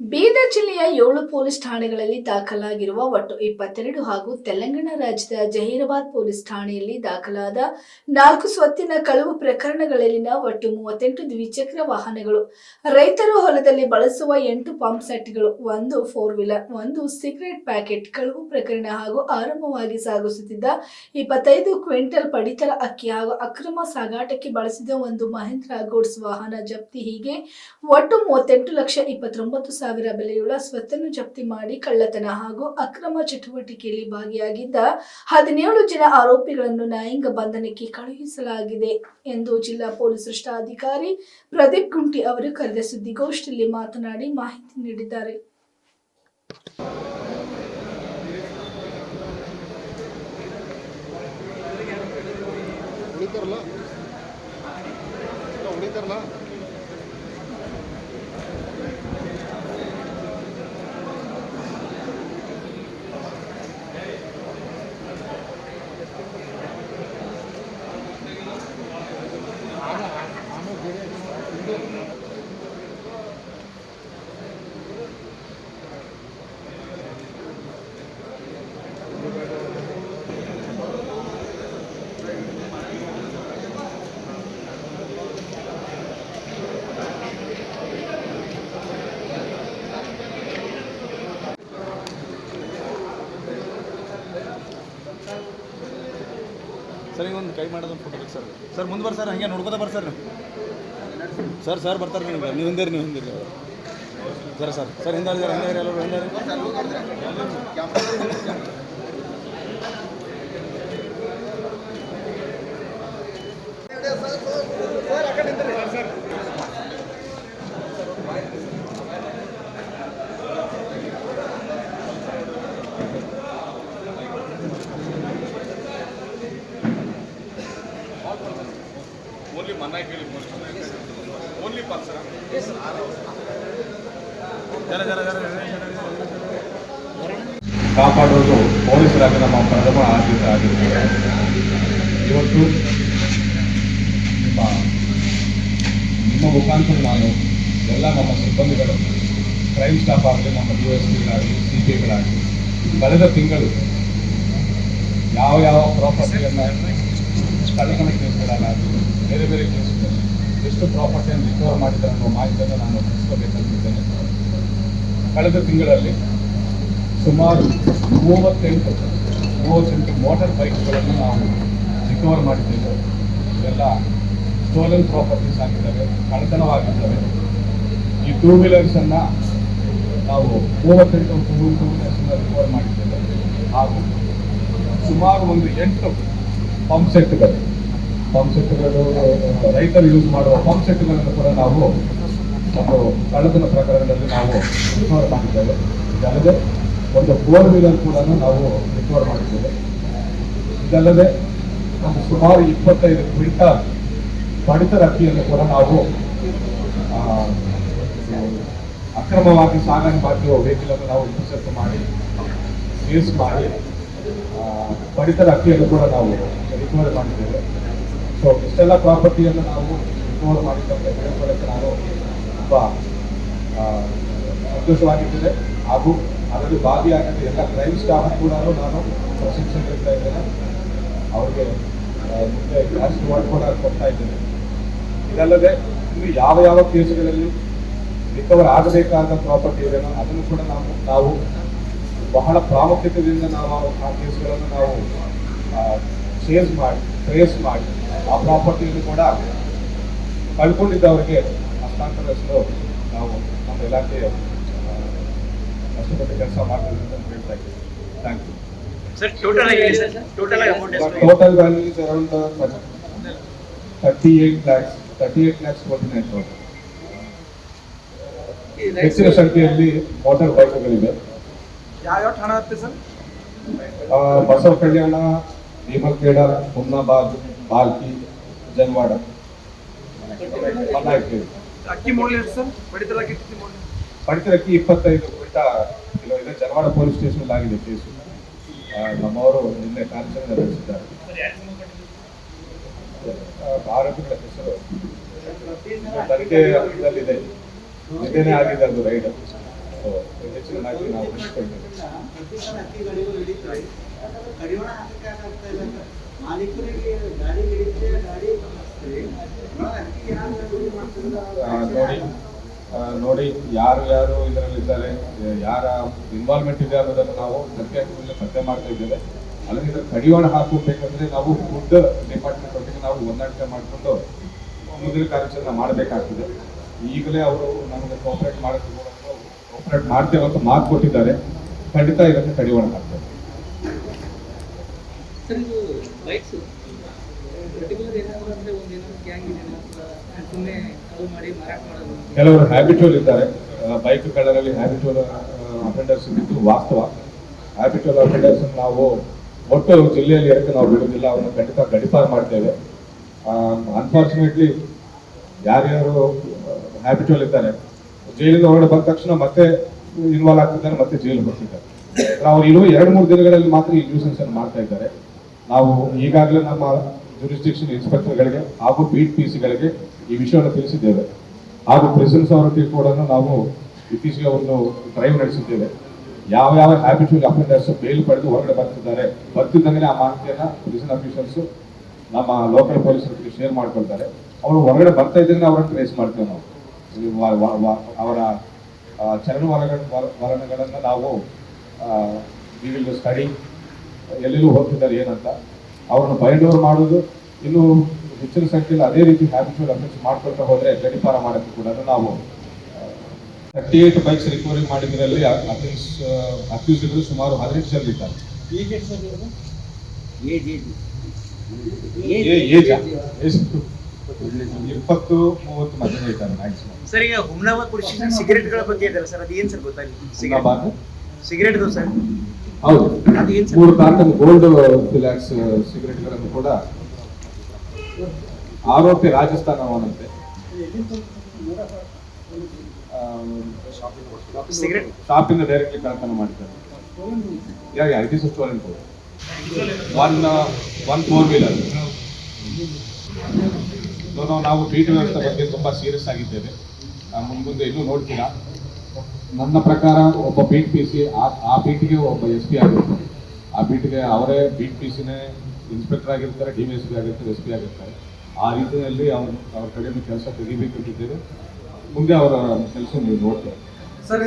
ಬೀದರ್ ಜಿಲ್ಲೆಯ ಏಳು ಪೊಲೀಸ್ ಠಾಣೆಗಳಲ್ಲಿ ದಾಖಲಾಗಿರುವ ಒಟ್ಟು ಇಪ್ಪತ್ತೆರಡು ಹಾಗೂ ತೆಲಂಗಾಣ ರಾಜ್ಯದ ಜಹೀರಾಬಾದ್ ಪೊಲೀಸ್ ಠಾಣೆಯಲ್ಲಿ ದಾಖಲಾದ ನಾಲ್ಕು ಸ್ವತ್ತಿನ ಕಳವು ಪ್ರಕರಣಗಳಲ್ಲಿನ ಒಟ್ಟು ಮೂವತ್ತೆಂಟು ದ್ವಿಚಕ್ರ ವಾಹನಗಳು. ರೈತರು ಹೊಲದಲ್ಲಿ ಬಳಸುವ ಎಂಟು ಪಂಪ್ ಸೆಟ್ಗಳು, ಒಂದು ಫೋರ್ ವೀಲರ್, ಒಂದು ಸಿಗರೆಟ್ ಪ್ಯಾಕೆಟ್ ಕಳವು ಪ್ರಕರಣ ಹಾಗೂ ಆರಂಭವಾಗಿ ಸಾಗಿಸುತ್ತಿದ್ದ ಇಪ್ಪತ್ತೈದು ಕ್ವಿಂಟಲ್ ಪಡಿತರ ಅಕ್ಕಿ ಹಾಗೂ ಅಕ್ರಮ ಸಾಗಾಟಕ್ಕೆ ಬಳಸಿದ ಒಂದು ಮಹೇಂದ್ರ ಗೂಡ್ಸ್ ವಾಹನ ಜಪ್ತಿ ಹೀಗೆ ಒಟ್ಟು ಮೂವತ್ತೆಂಟು ಲಕ್ಷ ಇಪ್ಪತ್ತೊಂಬತ್ತು ಸಾವಿರ ಬೆಲೆಯುಳ್ಳ ಸ್ವತ್ತನ್ನು ಜಪ್ತಿ ಮಾಡಿ ಕಳ್ಳತನ ಹಾಗೂ ಅಕ್ರಮ ಚಟುವಟಿಕೆಯಲ್ಲಿ ಭಾಗಿಯಾಗಿದ್ದ ಹದಿನೇಳು ಜನ ಆರೋಪಿಗಳನ್ನು ನ್ಯಾಯಾಂಗ ಬಂಧನಕ್ಕೆ ಕಳುಹಿಸಲಾಗಿದೆ ಎಂದು ಜಿಲ್ಲಾ ಪೊಲೀಸ್ ವರಿಷ್ಠಾಧಿಕಾರಿ ಪ್ರದೀಪ್ ಗುಂಟಿ ಅವರು ಕರೆದ ಸುದ್ದಿಗೋಷ್ಠಿಯಲ್ಲಿ ಮಾತನಾಡಿ ಮಾಹಿತಿ ನೀಡಿದ್ದಾರೆ. ಉಳಿತಾರಲ್ಲ ಉಳಿತಾರಲ್ಲ ಸರ್ ಈಗ ಒಂದು ಕೈ ಮಾಡೋದೊಂದು ಫೋಟೋ ಸರ್ ಸರ್, ಮುಂದೆ ಬರ್ ಸರ್, ಹಂಗೆ ನೋಡ್ಬೋದ ಬರ್ ಸರ್. ಸರ್ ಸರ್ ಬರ್ತಾರೆ ನೀವು ನೀವು ಹಿಂದೆ ನೀವು ಹಿಂದೆ ಸರ್ ಸರ್ ಸರ್ ಹಿಂದೆ ಹಿಂದೆ ಎಲ್ಲರೂ, ಹಿಂದೆ ಪೊಲೀಸರಾಗ ನಮ್ಮ ಪ್ರಥಮ ಆದ್ಯತೆ ಆಗಿರುತ್ತದೆ ಇವತ್ತು ನಿಮ್ಮ ಮುಖಾಂತರ ನಾನು ಎಲ್ಲ ನಮ್ಮ ಸಿಬ್ಬಂದಿಗಳು ಕ್ರೈಮ್ ಸ್ಟಾಫ್ ಆಗಲಿ, ನಮ್ಮ ಡಿ ಎಸ್ ಪಿಗಳಾಗಲಿ ಸಿ ಪಿ ಗಳಾಗಲಿ, ಕಳೆದ ತಿಂಗಳು ಯಾವ ಯಾವ ಪ್ರಾಪರ್ಟಿಯನ್ನು ಕಳ್ಳಕಣ ಕೇಸ್ಗಳಲ್ಲಾಗಲಿ ಬೇರೆ ಬೇರೆ ಕೇಸ್ಗಳಲ್ಲಿ ಎಷ್ಟು ಪ್ರಾಪರ್ಟಿಯನ್ನು ರಿಕವರ್ ಮಾಡಿದ್ದಾರೆ ಅನ್ನೋ ಮಾಹಿತಿಯನ್ನು ನಾನು ತಿಳಿಸ್ಕೋಬೇಕಂತಿದ್ದೇನೆ. ಕಳೆದ ತಿಂಗಳಲ್ಲಿ ಸುಮಾರು ಮೂವತ್ತೆಂಟು ಮೂವತ್ತೆಂಟು ಮೋಟರ್ ಬೈಕ್ಗಳನ್ನು ನಾವು ರಿಕವರ್ ಮಾಡಿದ್ದೇವೆ. ಇವೆಲ್ಲ ಸ್ಟೋಲನ್ ಪ್ರಾಪರ್ಟೀಸ್ ಆಗಿದ್ದಾವೆ, ಕಳ್ಳತನವಾಗಿದ್ದಾವೆ. ಈ ಟೂ ವೀಲರ್ಸನ್ನು ನಾವು ಮೂವತ್ತೆಂಟು ಟೂ ಟೂ ವೀಲರ್ಸನ್ನು ರಿಕವರ್ ಮಾಡಿದ್ದೇವೆ. ಹಾಗೂ ಸುಮಾರು ಒಂದು ಎಂಟು ಪಂಪ್ ಸೆಟ್ಗಳು ಪಂಪ್ ಸೆಟ್ಗಳು ರೈತರು ಯೂಸ್ ಮಾಡುವ ಪಂಪ್ ಸೆಟ್ಗಳನ್ನು ಕೂಡ ನಾವು ಒಂದು ಕಳ್ಳತನ ಪ್ರಕರಣದಲ್ಲಿ ನಾವು ರಿಕವರ್ ಮಾಡಿದ್ದೇವೆ. ಇದಲ್ಲದೆ ಒಂದು ಫೋರ್ ವೀಲರ್ ಕೂಡ ನಾವು ರಿಕವರ್ ಮಾಡಿದ್ದೇವೆ. ಇದಲ್ಲದೆ ಒಂದು ಸುಮಾರು ಇಪ್ಪತ್ತೈದು ಕ್ವಿಂಟಲ್ ಪಡಿತರ ಅಕ್ಕಿಯನ್ನು ಕೂಡ ನಾವು ಅಕ್ರಮವಾಗಿ ಸಾಗಣೆ ಮಾಡಿರುವ ವೆಹಿಕಲ್ ಅನ್ನು ನಾವು ಇಂಟರ್ಸೆಪ್ಟ್ ಮಾಡಿ ಸೀಸ್ ಮಾಡಿ ಪಡಿತರ ಅಕ್ಕಿಯನ್ನು ಕೂಡ ನಾವು ರಿಕವರ್ ಮಾಡಿದ್ದೇವೆ. ಸೊ ಇಷ್ಟೆಲ್ಲ ಪ್ರಾಪರ್ಟಿಯನ್ನು ನಾವು ರಿಕವರ್ ಮಾಡಿದ್ದಕ್ಕೆ ಬೆಳೆಕೊಳ್ಳಕ್ಕೆ ನಾನು ತುಂಬ ಸಂತೋಷವಾಗಿದ್ದೇನೆ. ಹಾಗೂ ಅದರಲ್ಲಿ ಭಾಗಿಯಾಗಿದ್ದು ಎಲ್ಲ ಕ್ರೈಮ್ ಸ್ಟಾಫ್ ಕೂಡ ನಾನು ಪ್ರಶಂಸೆ ನೀಡ್ತಾ ಇದ್ದೇನೆ. ಅವ್ರಿಗೆ ಮುಂದೆ ರಿವಾರ್ಡ್ ಕೂಡ ಕೊಡ್ತಾ ಇದ್ದೇನೆ. ಇದಲ್ಲದೆ ಇನ್ನು ಯಾವ ಯಾವ ಕೇಸುಗಳಲ್ಲಿ ರಿಕವರ್ ಆಗಬೇಕಾದ ಪ್ರಾಪರ್ಟಿ ಇದೆಯೋ ಅದನ್ನು ಕೂಡ ನಾವು ನಾವು ಬಹಳ ಪ್ರಾಮುಖ್ಯತೆಯಿಂದ ನಾವು ಆ ಕೇಸ್ಗಳನ್ನು ನಾವು ಸೇಲ್ಸ್ ಮಾಡಿ ಟ್ರೇಸ್ ಮಾಡಿ ಆ ಪ್ರಾಪರ್ಟಿಯನ್ನು ಕೂಡ ಕಳ್ಕೊಂಡಿದ್ದವರಿಗೆ ಹಸ್ತಾಂತರಿಸಲು ನಾವು ನಮ್ಮ ಇಲಾಖೆ ಆ, ಕಷ್ಟಪಟ್ಟು ಕೆಲಸ ಮಾಡ್ತೀವಿ ಅಂತ ಹೇಳ್ತಾ ಇದ್ದೀವಿ ಥ್ಯಾಂಕ್ ಯು ಸರ್ ಟೋಟಲ್ ಆಗಿ ಸರ್ ಟೋಟಲ್ ಆಗಿ ಅಮೌಂಟ್ ಎಷ್ಟು total value is around thirty eight lakhs thirty eight lakhs forty nine thousand ಹೆಚ್ಚಿನ ಸಂಖ್ಯೆಯಲ್ಲಿ ಮೋಟಾರ್ ಬೈಕ್ಗಳಿವೆ ಯಾವ ಠಾಣ ಆಗುತ್ತೆ ಸರ್ ಆ, ಬಸವ ಕಲ್ಯಾಣ ಭೀಮಖೇಡ ಹುಮ್ನಾಬಾದ್ ಬಾಲ್ಕಿ ಜನ್ವಾಡ. ಮನ್ನಾಯ್ಕೆ ಅಕ್ಕಿ ಮೌಲ್ಯ ಎಷ್ಟು ಸರ್ ಪಡಿತರ ಅಕ್ಕಿ ಮೌಲ್ಯ? ಪಡಿತರಕ್ಕೆ ಇಪ್ಪತ್ತೈದು. ಕ್ವಿಂಟ ಕಿಲೋ ಇದೆ. ಜನ್ವಾಡ ಪೊಲೀಸ್ ಸ್ಟೇಷನ್ ಆಗಿದೆ ಕೇಸು. ನಮ್ಮವರು ನಿನ್ನೆ ಕಾರ್ಯಾಚರಣೆ ನಡೆಸಿದ್ದಾರೆ. ಆರೋಪಿಗಳ ಹೆಸರು ತನಿಖೆ ಹಂತದಲ್ಲಿದೆ. ನಿನ್ನೆ ಆಗಿದೆ ಅದು ರೈಡ್. ಸೊ ನಾವು ನೋಡಿ. ನೋಡಿ, ಯಾರು ಯಾರು ಇದರಲ್ಲಿದ್ದಾರೆ ಯಾರ ಇನ್ವಾಲ್ವ್ಮೆಂಟ್ ಇದೆ ಅನ್ನೋದನ್ನು ನಾವು ಸತ್ಯ ಪತ್ತೆ ಮಾಡ್ತಾ ಇದ್ದೇವೆ. ಇದಕ್ಕೆ ಕಡಿವಾಣ ಹಾಕಬೇಕಂದ್ರೆ ನಾವು ಫುಡ್ ಡಿಪಾರ್ಟ್ಮೆಂಟ್ ಒಟ್ಟಿಗೆ ನಾವು ಹೊಂದಾಣಿಕೆ ಮಾಡಿಕೊಂಡು ಮುಂದಿನ ಕಾರ್ಯಾಚರಣೆ ಮಾಡಬೇಕಾಗ್ತದೆ. ಈಗಲೇ ಅವರು ನಮಗೆ ಕೋಪರೇಟ್ ಮಾಡಕ್ಕೆ ಕೋಪರೇಟ್ ಮಾಡ್ತೇವೆ ಅಂತ ಮಾತು ಕೊಟ್ಟಿದ್ದಾರೆ. ಖಂಡಿತ ಇದನ್ನು ಕಡಿವಾಣ ಹಾಕ್ತಾರೆ ಪರ್ಟಿಕ್ಯುಲರ್ ಏನಾದರೂ ಅಂದ್ರೆ ಒಂದು ಏನಾದ್ರು ಗ್ಯಾಂಗ್ ಇದೆ, ಅಥವಾ ಸುಮ್ಮನೆ ಕೆಲವರು ಹ್ಯಾಬಿಚುವಲ್ ಇದ್ದಾರೆ ಬೈಕ್ಗಳಲ್ಲಿ ಹ್ಯಾಬಿಚುವಲ್ ಅಫೆಂಡರ್ಸ್ ಇದ್ದು ವಾಸ್ತವ. ಹ್ಯಾಬಿಚುವಲ್ ಅಫೆಂಡರ್ಸ್ ನಾವು ಒಟ್ಟು ಜಿಲ್ಲೆಯಲ್ಲಿ ಇರಕ್ಕೆ ನಾವು ಬಿಡುವುದಿಲ್ಲ ಅವನ್ನ ಖಂಡಿತ ಗಡಿಪಾರು ಮಾಡ್ತೇವೆ. ಅನ್ಫಾರ್ಚುನೇಟ್ಲಿ ಯಾರ್ಯಾರು ಹ್ಯಾಬಿಚುವಲ್ ಇದ್ದಾರೆ ಜೈಲಿಂದ ಹೊರಗಡೆ ಬಂದ ತಕ್ಷಣ ಮತ್ತೆ ಇನ್ವಾಲ್ವ್ ಆಗ್ತಿದ್ದಾರೆ, ಮತ್ತೆ ಜೈಲು ಬರ್ತಿದ್ದಾರೆ ನಾವು ಇನ್ನೂ ಎರಡು, ಮೂರು ದಿನಗಳಲ್ಲಿ ಮಾತ್ರ ಈ ನ್ಯೂಸೆನ್ಸ್ ಅನ್ನು ಮಾಡ್ತಾ ಇದ್ದಾರೆ. ನಾವು ಈಗಾಗಲೇ ನಮ್ಮ ಜುರಿಸ್ಟಿಕ್ಷನ್ ಇನ್ಸ್ಪೆಕ್ಟರ್ಗಳಿಗೆ ಹಾಗೂ ಬೀಟ್ ಪಿ ಸಿಗಳಿಗೆ ಈ ವಿಷಯವನ್ನು ತಿಳಿಸಿದ್ದೇವೆ. ಹಾಗೂ ಪ್ರೆಸಿಡೆನ್ಸ್ ಅವರೊಟ್ಟಿಗೆ ಕೂಡ ನಾವು ಇತ್ತೀಚೆಗೆ ಒಂದು ಡ್ರೈವ್ ನಡೆಸಿದ್ದೇವೆ. ಯಾವ ಯಾವ ಹ್ಯಾಬಿಚುವಲ್ ಅಫೆಂಡರ್ಸ್ ಬೇಲ್ ಪಡೆದು ಹೊರಗಡೆ ಬರ್ತಿದ್ದಾರೆ ಬರ್ತಿದ್ದಂಗೆ ಆ ಮಾಹಿತಿಯನ್ನು ಪ್ರಿಸನ್ ಅಫೀಷಿಯಲ್ಸ್ ನಮ್ಮ ಲೋಕಲ್ ಪೊಲೀಸರೊಟ್ಟಿಗೆ ಶೇರ್ ಮಾಡ್ಕೊಳ್ತಾರೆ. ಅವರು ಹೊರಗಡೆ ಬರ್ತಾ ಇದ್ದಂಗೆ ಅವರನ್ನು ಟ್ರೇಸ್ ಮಾಡ್ತೇವೆ ನಾವು. ಅವರ ವಲ- ವಲನಗಳನ್ನು ನಾವು ವಿ ವಿಲ್ ಸ್ಟಡಿ ಎಲ್ಲೆಲ್ಲೂ ಹೋಗ್ತಿದ್ದಾರೆ ಏನಂತ, ಅವರನ್ನು ಬೈಂಡ್ ಓವರ್ ಮಾಡೋದು ಇನ್ನು ಹೆಚ್ಚಿನ ಸಂಖ್ಯೆಯಲ್ಲಿ ಅದೇ ರೀತಿ ಹ್ಯಾಬಿಚುವಲ್ ಅಫೆಕ್ಟ್ಸ್ ಮಾಡ್ಕೊಳ್ತಾ ಹೋದ್ರೆ ಗಡಿಪಾರ ಮಾಡಕ್ಕೆ ಕೂಡ ನಾವು ತರ್ಟಿ ಏಟ್ ಬೈಕ್ಸ್ ರಿಕವರಿ ಮಾಡಿದ್ರಲ್ಲಿ ಅಫೆನ್ಸ್ ಅಕ್ಯೂಸ್ಡ್ ಸುಮಾರು ಹದಿನೆಂಟು ಜನ ಇದ್ದಾರೆ. ಇಪ್ಪತ್ತು ಮೂವತ್ತು ಮಧ್ಯೆ ಇದ್ದಾರೆ ಮ್ಯಾಕ್ಸಿಮಮ್ ಸರ್ ಈಗ ಹುಮ್ನಾಬಾದ್ ಪೊಲೀಸ್ ಸ್ಟೇಷನ್ ಸಿಗರೇಟ್ಗಳ ಬಗ್ಗೆ ಇದೆಯಲ್ಲ ಸರ್ ಅದು ಏನ್ ಸರ್ ಗೊತ್ತಾಗಿಲ್ಲ ಸಿಗರೇಟ್ ಸಿಗರೇಟ್ ಸರ್? ಹೌದು? ಮೂರು ಕಾರ್ಟನ್ ಗೋಲ್ಡ್ ಫಿಲಾಕ್ಸ್ ಸಿಗರೆಟ್ಗಳನ್ನು ಕೂಡ ಆರೋಪಿ ರಾಜಸ್ಥಾನವನಂತೆ ಶಾಪಿಂದ ಡೈರೆಕ್ಟ್ಲಿ ಕಳ್ತನ ಮಾಡಿದ್ದಾರೆ. ಯಾಕೆ? ಐ ಟಿ ಸ್ಟೋರೆಂಟ್ ಒನ್ ಒನ್ ಫೋರ್ ವೀಲರ್ ನಾವು ಟ್ರೀಟ್ ವ್ಯವಸ್ಥೆ ಬಗ್ಗೆ ತುಂಬ ಸೀರಿಯಸ್ ಆಗಿದ್ದೇವೆ. ಮುಂದೆ ಇನ್ನೂ ನೋಡ್ತೀರಾ? ನನ್ನ ಪ್ರಕಾರ ಒಬ್ಬ ಬೀಟ್ ಪಿ ಸಿ ಆ ಬೀಟಿಗೆ ಒಬ್ಬ ಎಸ್ ಪಿ ಆಗಿರ್ತಾರೆ. ಆ ಬೀಟ್ಗೆ ಅವರೇ ಬೀಟ್ ಪಿ ಸಿನೇ ಇನ್ಸ್ಪೆಕ್ಟರ್ ಆಗಿರ್ತಾರೆ ಡಿ ಎಸ್ ಪಿ ಆಗಿರ್ತಾರೆ ಎಸ್ ಪಿ ಆಗಿರ್ತಾರೆ. ಆ ರೀತಿಯಲ್ಲಿ ಅವ್ರ ಅವ್ರ ಕಡೆಯಿಂದ ಕೆಲಸ ತೆಗಿಬೇಕಿಟ್ಟಿದ್ದೇವೆ ಮುಂದೆ ಅವರ ಕೆಲಸ ನೀವು ನೋಡ್ತಾರೆ ಸರ್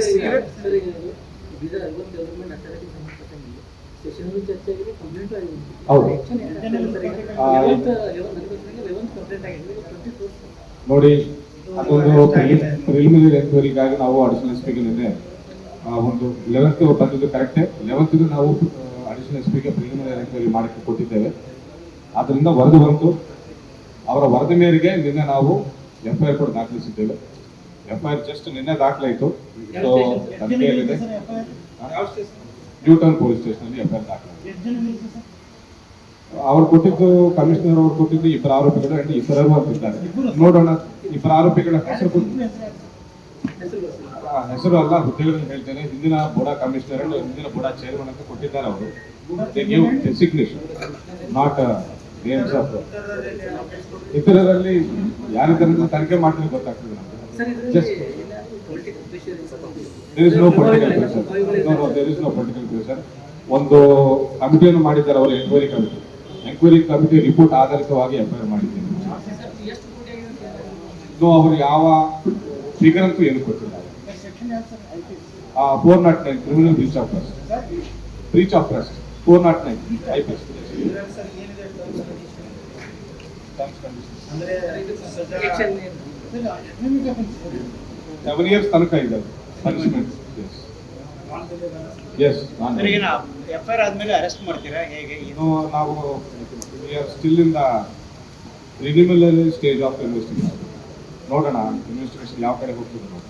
ನೋಡಿ ಅದೊಂದು ಪ್ರಿಲಿಮಿನರಿ ಎನ್ಕ್ವೈರಿಗಾಗಿ ನಾವು ಅಡಿಷನಲ್ ಎಸ್ ಪಿಗೆ ನಿನ್ನೆ ಒಂದು ಲೆವೆಂತ್ ಬಂದಿದ್ದು ಕರೆಕ್ಟೇ ಲೆವೆಂತ್ ನಾವು ಅಡಿಷನಲ್ ಎಸ್ ಪಿಗೆ ಪ್ರಿಲಿಮಿನರಿ ಎನ್ಕ್ವೈರಿ ಮಾಡಕ್ಕೆ ಕೊಟ್ಟಿದ್ದೇವೆ. ಆದ್ದರಿಂದ ವರದಿ ಬಂತು. ಅವರ ವರದಿ ಮೇರೆಗೆ ನಿನ್ನೆ ನಾವು ಎಫ್ ಐ ಆರ್ ಕೂಡ ದಾಖಲಿಸಿದ್ದೇವೆ. ಎಫ್ ಐ ಆರ್ ಜಸ್ಟ್ ನಿನ್ನೆ ದಾಖಲಾಯಿತು. ಸೊ ತನಿಖೆಯಲ್ಲಿದೆ ನ್ಯೂ ಟೌನ್ ಪೊಲೀಸ್ ಸ್ಟೇಷನಲ್ಲಿ ಎಫ್ ಐ ಆರ್ ದಾಖಲಾಯಿತು ಅವ್ರು ಕೊಟ್ಟಿದ್ದು ಕಮಿಷನರ್ ಅವ್ರು ಕೊಟ್ಟಿದ್ದು ಇಬ್ಬರು ಆರೋಪಿಗಳು ಅಂಡ್ ಇಬ್ಬರು ಅಂತಿದ್ದಾರೆ ನೋಡೋಣ ಇಬ್ಬರು ಆರೋಪಿಗಳ ಹೆಸರು ಹೆಸರು ಅಲ್ಲ ಹುದ್ದೆಗಳನ್ನು ಹೇಳ್ತೇನೆ. ಹಿಂದಿನ ಬೋಡಾ ಕಮಿಷನರ್ ಅಂಡ್ ಹಿಂದಿನ ಬೋಡಾ ಚೇರ್ಮನ್ ಅಂತ ಕೊಟ್ಟಿದ್ದಾರೆ ಅವರು. ಡೆಸಿಗ್ನೇಷನ್ ನಾಟ್ ನೇಮ್ಸ್ ಆಫ್ ಇತರರಲ್ಲಿ ಯಾರ ತರದ ತನಿಖೆ ಮಾಡಿದ್ರೆ ಗೊತ್ತಾಗ್ತದೆ just there is no political pressure no no there is no political pressure ಒಂದು ಕಮಿಟಿಯನ್ನು ಮಾಡಿದ್ದಾರೆ ಅವರು enquiry committee enquiry committee report ಆಧಾರಿತವಾಗಿ ಎಫ್ ಮಾಡಿದ್ದೀನಿ ಸೊ? ಇನ್ನು ಅವರು ಯಾವ ಫಿಗರ್ ಅಂತೂ ಏನು ಕೊಟ್ಟಿಲ್ಲ four not nine criminal breach of trust breach of trust four not nine I P years ತನಕ ಇದೆ ಪನಿಷ್ಮೆಂಟ್ ಎಸ್ ಸರ್ ಈಗ ಎಫ್ ಐ ಆರ್ ಆದ್ಮೇಲೆ ಅರೆಸ್ಟ್ ಮಾಡ್ತೀರಾ? ಹೇಗೆ? ಏನು? ನಾವು we are still in the preliminary stage of investigation ನೋಡೋಣ investigation ಯಾವ ಕಡೆ ಹೋಗ್ತದೆ ನೋಡಿ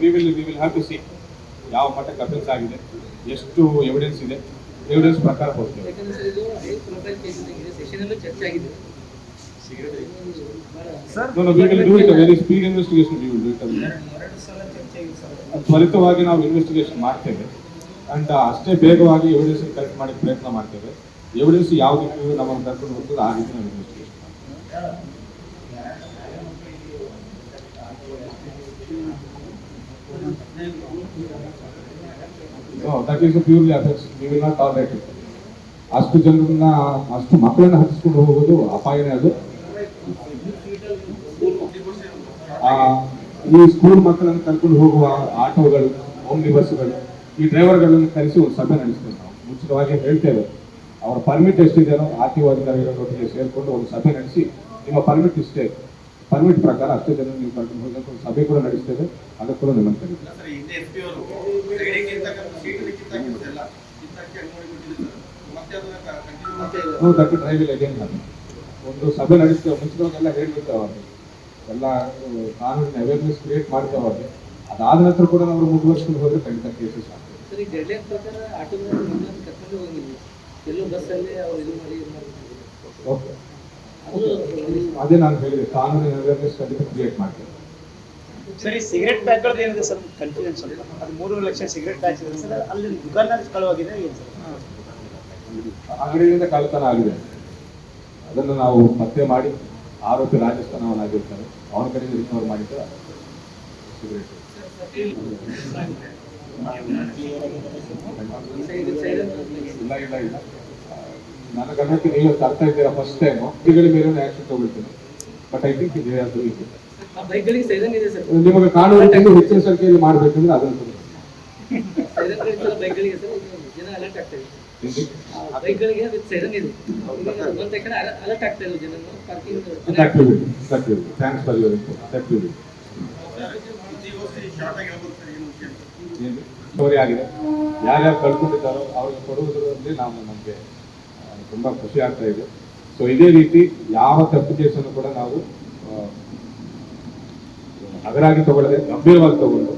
we will we will have to see ಯಾವ ಮಟ್ಟಕ್ಕೆ ಕಪಿಲ್ಸ್ ಆಗಿದೆ ಎಷ್ಟು ಎವಿಡೆನ್ಸ್ ಇದೆ ಎವಿಡೆನ್ಸ್ ಪ್ರಕಾರ ಹೋಗ್ತೇವೆ. ತ್ವರಿತವಾಗಿ ನಾವು ಇನ್ವೆಸ್ಟಿಗೇಷನ್ ಮಾಡ್ತೇವೆ. ಅಂಡ್ ಅಷ್ಟೇ ಬೇಗವಾಗಿ ಎವಿಡೆನ್ಸ್ ಕಲೆಕ್ಟ್ ಮಾಡಕ್ಕೆ ಪ್ರಯತ್ನ ಮಾಡ್ತೇವೆ. ಎವಿಡೆನ್ಸ್ ಯಾವ ರೀತಿ ನಮ್ಮನ್ನು ಕರ್ಕೊಂಡು ಹೋಗ್ತದೆ ಆ ರೀತಿ ನಾವು ಇನ್ವೆಸ್ಟಿಗೇಷನ್ ಮಾಡ್ತೇವೆ. That is purely affects we will not tolerate it ಅಷ್ಟು ಜನರನ್ನ, ಅಷ್ಟು ಮಕ್ಕಳನ್ನ ಹತ್ತಿಸ್ಕೊಂಡು ಹೋಗೋದು ಅಪಾಯನೇ ಅದು. ಈ ಸ್ಕೂಲ್ ಮಕ್ಕಳನ್ನು ಕರ್ಕೊಂಡು ಹೋಗುವ ಆಟೋಗಳು ಓಮ್ನಿ ಬಸ್ಗಳು ಈ ಡ್ರೈವರ್ಗಳನ್ನು ಕರೆಸಿ ಒಂದು ಸಭೆ ನಡೆಸ್ತೇವೆ ನಾವು. ಮುಂಚಿತವಾಗಿ ಹೇಳ್ತೇವೆ ಅವರ ಪರ್ಮಿಟ್ ಎಷ್ಟಿದೆಯೋ ಆರ್ ಟಿ ಸೇರಿಕೊಂಡು ಒಂದು ಸಭೆ ನಡೆಸಿ, ನಿಮ್ಮ ಪರ್ಮಿಟ್ ಇಷ್ಟೇ. ಪರ್ಮಿಟ್ ಪ್ರಕಾರ ಅಷ್ಟೇ ಜನ ನೀವು ಕರ್ಕೊಂಡು ಹೋಗಿ ಒಂದು ಸಭೆ ಕೂಡ ನಡೆಸ್ತೇವೆ ಅದಕ್ಕೆ ಕೂಡ ನಿಮ್ಮನ್ನು ಕರೀತೀವಿ ದಟ್ ಅಗೇನ್ ಒಂದು ಸಭೆ ನಡೆಸ್ತೇವೆ ಮುಂಚಿತವಾಗೆಲ್ಲ ಹೇಳಿರ್ತೇವೆ ಅವ್ರಿಗೆ ಎಲ್ಲ ಕಾನೂನಿನ ಅವೇರ್ನೆಸ್ ಕ್ರಿಯೇಟ್ ಮಾಡ್ತೇವೆ ಅವ್ರಿಗೆ ಅದಾದ ನಂತರ ಕೂಡ ನಾವು ಮುಂದುವರ್ಸ್ಕೊಂಡು ಹೋದ್ರೆ ಖಂಡಿತ ಕೇಸಸ್ ಆಗ್ತದೆ. ಬಸ್ಸಲ್ಲಿ ಅವ್ರು ಇದು ಮಾಡಿ ಓಕೆ. ಅದು ನಾನು ಹೇಳಿದೆ ಕಾನೂನಿನ ಅವೇರ್ನೆಸ್ ಖಂಡಿತ ಕ್ರಿಯೇಟ್ ಮಾಡ್ತೀನಿ. ಸರಿ ಸಿಗರೆಟ್ ಪ್ಯಾಕ್ಗಳದ್ದು ಏನಿದೆ ಸರ್? ಕನ್ಫ್ಯೂಷನ್ ಸ್ವಲ್ಪ. ಅದು ಮೂರು ಲಕ್ಷ ಸಿಗರೆಟ್ ಬ್ಯಾಚ್ ಇದೆ ಸರ್. ಅಲ್ಲಿ ದುಕಾನ ಕಳವಾಗಿದೆ ಏನು ಸರ್? ಅಂಗಡಿಯಿಂದ ಕಳ್ಳತನ ಆಗಿದೆ. ಅದನ್ನು ನಾವು ಪತ್ತೆ ಮಾಡಿ ಆರೋಪಿ ರಾಜಸ್ಥಾನವನ್ನಾಗಿರ್ತಾರೆ ಅವನ ಕಡೆಯಿಂದ ರಿಕವರ್ ಮಾಡಿದ್ರೆ ಸಿಗರೇಟ್ ಇಲ್ಲ ಇಲ್ಲ ಇಲ್ಲ. ನನ್ನ ಗಮನಕ್ಕೆ ನೀವು ತರ್ತಾ ಇದ್ದೀರಾ ಫಸ್ಟ್ ಟೈಮ್ ಇವುಗಳ ಮೇಲೆ ಆಕ್ಷನ್ ತಗೊಳ್ತೀನಿ. ಬಟ್ ಐ ಥಿಂಕ್ ಇದೆ ಅದು ಇದೆ. ನಿಮಗೆ ಕಾನೂನಿನಲ್ಲಿ ಹೆಚ್ಚಿನ ಸಂಖ್ಯೆಯಲ್ಲಿ ಮಾಡಬೇಕಂದ್ರೆ ಅದನ್ನು ಅಂತ. ಸ್ಟೋರಿ ಆಗಿದೆ. ಯಾರ್ಯಾರು ಕಳ್ಕೊಂಡಿದ್ದಾರೋ ಅವ್ರಿಗೆ ಕೊಡುವುದರಲ್ಲಿ ನಾವು ನಮಗೆ ತುಂಬ ಖುಷಿ ಆಗ್ತಾ ಇದೆ. ಸೊ ಇದೇ ರೀತಿ ಯಾವ ತಪ್ಪು ಕೇಸನ್ನು ಕೂಡ ನಾವು ಹಗರಾಗಿ ತಗೊಳ್ಳದೆ ಗಂಭೀರವಾಗಿ ತಗೊಂಡು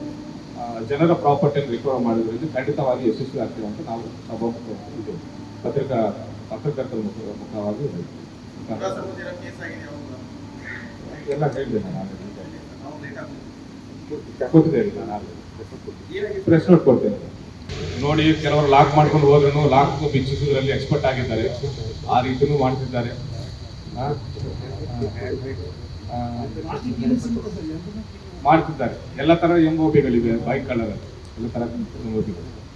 ಜನರ ಪ್ರಾಪರ್ಟಿಯನ್ನು ರಿಕವರ್ ಮಾಡೋದ್ರಿಂದ ಖಂಡಿತವಾಗಿ ಯಶಸ್ವಿ ಆಗ್ತೀವಿ ಅಂತ ನಾವು ಸಭಾ ಇದು ಪತ್ರಿಕಾ ಪತ್ರಕರ್ತರ ಮುಖ ಮುಖವಾಗಿ ಎಲ್ಲ ಹೇಳಿದೆ ನಾನು ನಾನು ಪ್ರೆಸ್ ನೋಟ್ ಕೊಡ್ತೇನೆ. ನೋಡಿ, ಕೆಲವರು ಲಾಕ್ ಮಾಡ್ಕೊಂಡು ಹೋದ್ರೂ ಲಾಕ್ ಬಿಚ್ಚಿಸೋದ್ರಲ್ಲಿ ಎಕ್ಸ್ಪರ್ಟ್ ಆಗಿದ್ದಾರೆ. ಆ ರೀತಿನೂ ಮಾಡ್ತಿದ್ದಾರೆ. ಮಾಡ್ತಿದ್ದಾರೆ. ಎಲ್ಲ ತರ ಎಂ ಒ ಬಿಗಳಿವೆ ಬೈಕ್ ಕಳ್ಳರಲ್ಲಿ ಎಲ್ಲ ತರ ಎಂ ಒ ಬಿಗಳು